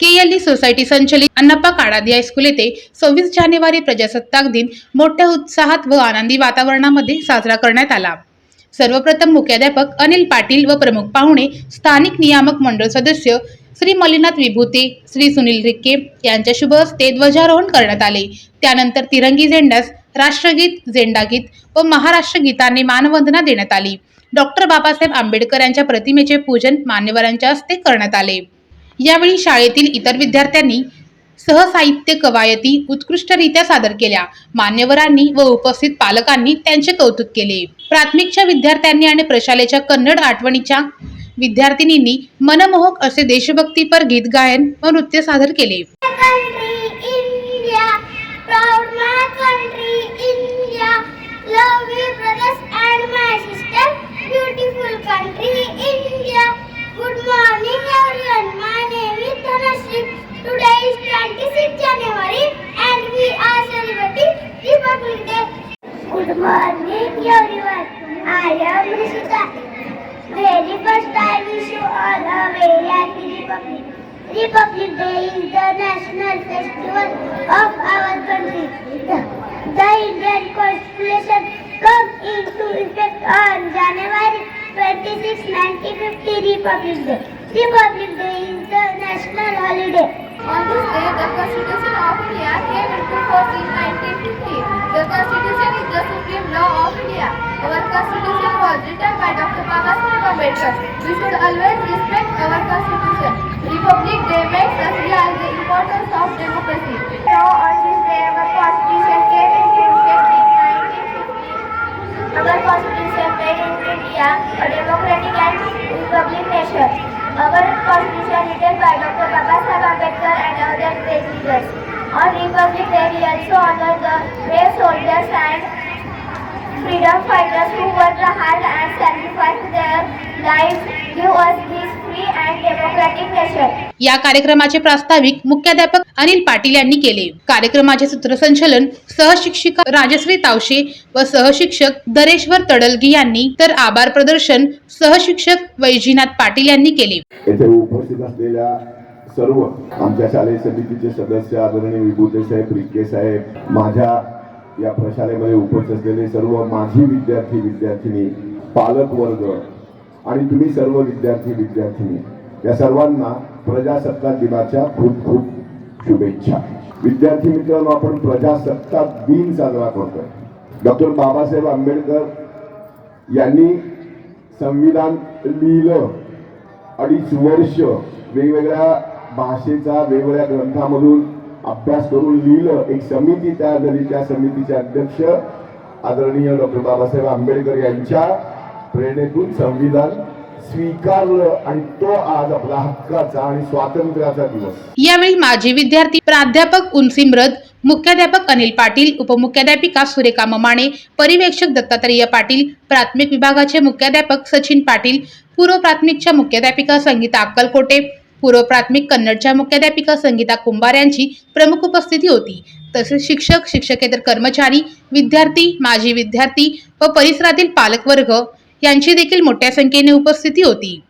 KLE society संचलित Annappa Kadadi high school येथे सव्वीस जानेवारी प्रजासत्ताक दिन मोठ्या उत्साहात व आनंदी वातावरणामध्ये साजरा करण्यात आला. सर्वप्रथम मुख्याध्यापक अनिल पाटील व प्रमुख पाहुणे स्थानिक नियामक मंडळ सदस्य श्री मल्लीनाथ विभूते श्री सुनील रिक्के यांच्या शुभ हस्ते ध्वजारोहण करण्यात आले. त्यानंतर तिरंगी झेंड्यास राष्ट्रगीत झेंडागीत व महाराष्ट्र गीताने मानवंदना देण्यात आली. डॉक्टर बाबासाहेब आंबेडकर यांच्या प्रतिमेचे पूजन मान्यवरांच्या हस्ते करण्यात आले. यावेळी शाळेतील इतर विद्यार्थ्यांनी सहसाहित्य कवायती उत्कृष्टरित्या सादर केल्या. मान्यवरांनी व उपस्थित पालकांनी त्यांचे कौतुक केले. प्राथमिकच्या विद्यार्थ्यांनी आणि प्रशालेच्या कन्नड आठवणीच्या विद्यार्थिनींनी मनमोहक असे देशभक्तीपर गीत गायन व नृत्य सादर केले. Good morning, everyone. I am Rishita. Very first, I wish you all a Republic. Day is the national festival of our country. The, Indian Constitution comes into effect on January 26, 1950, Republic Day. Republic Day is the national holiday. On this day, the Constitution of India came into force in 1950. Our Constitution was written by Dr. Babasaheb Ambedkar. We should always respect our Constitution. Republic Day makes us realize the importance of democracy. Now on this day, our Constitution came into effect in 1950. Our Constitution made in India a democratic and republic nation. Our Constitution written by Dr. Babasaheb Ambedkar and other great leaders. On Republic Day, we also honor the brave soldiers and या कार्यक्रमाचे प्रास्ताविक मुख्याध्यापक अनिल पाटील यांनी केले. कार्यक्रमाचे सूत्रसंचलन सहशिक्षिका राजश्री तावशे व सहशिक्षक दरेश्वर तडलगी यांनी तर आभार प्रदर्शन सहशिक्षक वैजीनाथ पाटील यांनी केले. येथे उपस्थित असलेल्या सर्व आमच्या शालेय समितीचे सदस्य आदरणीय विभूते साहेब रिक्के साहेब माझ्या या प्रशालेमध्ये उपस्थित असलेले सर्व माझी विद्यार्थी विद्यार्थिनी पालक वर्ग आणि तुम्ही सर्व विद्यार्थी विद्यार्थिनी या सर्वांना प्रजासत्ताक दिनाच्या खूप खूप शुभेच्छा. विद्यार्थी मित्रांनो आपण प्रजासत्ताक दिन साजरा करतोय. डॉक्टर बाबासाहेब आंबेडकर यांनी संविधान लिहिलं अडीच वर्ष वेगवेगळ्या भाषेचा वेगवेगळ्या ग्रंथामधून अभ्यास करून लिहिलं. एक समिती तयार झाली. त्या समितीचे अध्यक्ष आदरणीय डॉक्टर बाबासाहेब आंबेडकर यांच्या प्रेरणेतून संविधान स्वीकारलं आणि तो आज आपला हक्काचा आणि स्वातंत्र्याचा दिवस. यावेळी माजी विद्यार्थी प्राध्यापक उन्सिमरद मुख्याध्यापक अनिल पाटील उपमुख्याध्यापिका सुरेखा ममाणे परिवेक्षक दत्तात्रेय पाटील प्राथमिक विभागाचे मुख्याध्यापक सचिन पाटील पूर्व प्राथमिकच्या मुख्याध्यापिका संगीता अक्कलकोटे पूर्व प्राथमिक कन्नडच्या मुख्याध्यापिका संगीता कुंभार यांची प्रमुख उपस्थिती होती. तसेच शिक्षक शिक्षकेतर कर्मचारी विद्यार्थी माजी विद्यार्थी व परिसरातील पालकवर्ग यांची देखील मोठ्या संख्येने उपस्थिती होती.